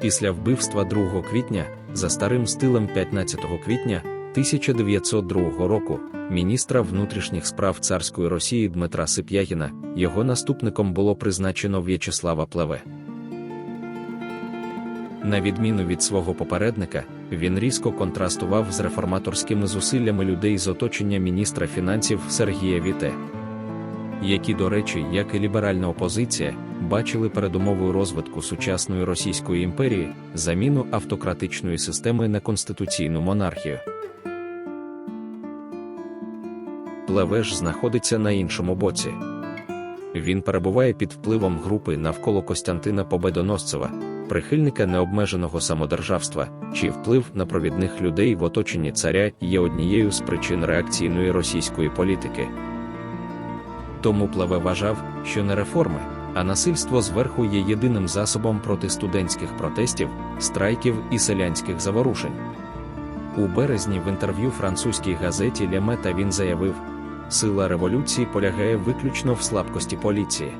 Після вбивства 2 квітня, за старим стилем 15 квітня 1902 року, міністра внутрішніх справ царської Росії Дмитра Сип'ягіна, його наступником було призначено В'ячеслава Плеве. На відміну від свого попередника, він різко контрастував з реформаторськими зусиллями людей з оточення міністра фінансів Сергія Віте, які, до речі, як і ліберальна опозиція, бачили передумовою розвитку сучасної Російської імперії заміну автократичної системи на конституційну монархію. Плевеж знаходиться на іншому боці. Він перебуває під впливом групи навколо Костянтина Победоносцева, прихильника необмеженого самодержавства, чий вплив на провідних людей в оточенні царя є однією з причин реакційної російської політики. Тому Плеве вважав, що не реформи, а насильство зверху є єдиним засобом проти студентських протестів, страйків і селянських заворушень. У березні в інтерв'ю французькій газеті Лямета він заявив, сила революції полягає виключно в слабкості поліції.